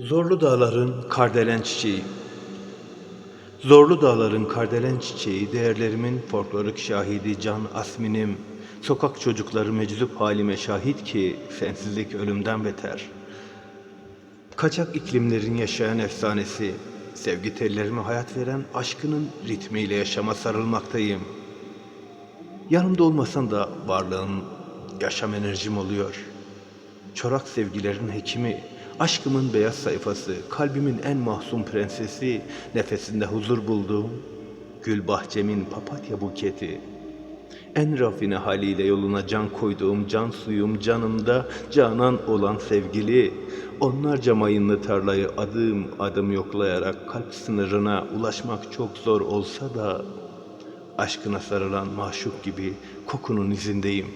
Zorlu dağların kardelen çiçeği. Zorlu dağların kardelen çiçeği, değerlerimin folklorik şahidi can asminim. Sokak çocukları meczup halime şahit ki sensizlik ölümden beter. Kaçak iklimlerin yaşayan efsanesi, sevgi tellerime hayat veren aşkının ritmiyle yaşama sarılmaktayım. Yanımda olmasan da varlığın yaşam enerjim oluyor. Çorak sevgilerin hekimi, aşkımın beyaz sayfası, kalbimin en mahzun prensesi, nefesinde huzur bulduğum, gül bahçemin papatya buketi. En rafine haliyle yoluna can koyduğum can suyum canımda canan olan sevgili, onlarca mayınlı tarlayı adım adım yoklayarak kalp sınırına ulaşmak çok zor olsa da, aşkına sarılan mahşuk gibi kokunun izindeyim.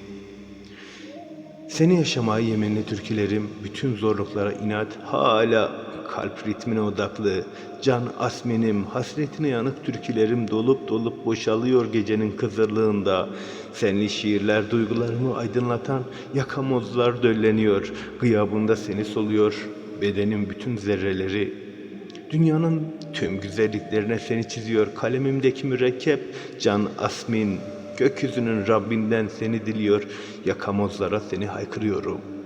Seni yaşamaya yeminli türkülerim, bütün zorluklara inat, hala kalp ritmine odaklı, can asminim, hasretine yanık türkülerim dolup dolup boşalıyor gecenin kızırlığında. Senli şiirler duygularımı aydınlatan yakamozlar dölleniyor, gıyabında seni soluyor, bedenin bütün zerreleri Dünyanın tüm güzelliklerine seni çiziyor kalemimdeki mürekkep can asmin gökyüzünün Rabbinden seni diliyor yakamozlara seni haykırıyorum.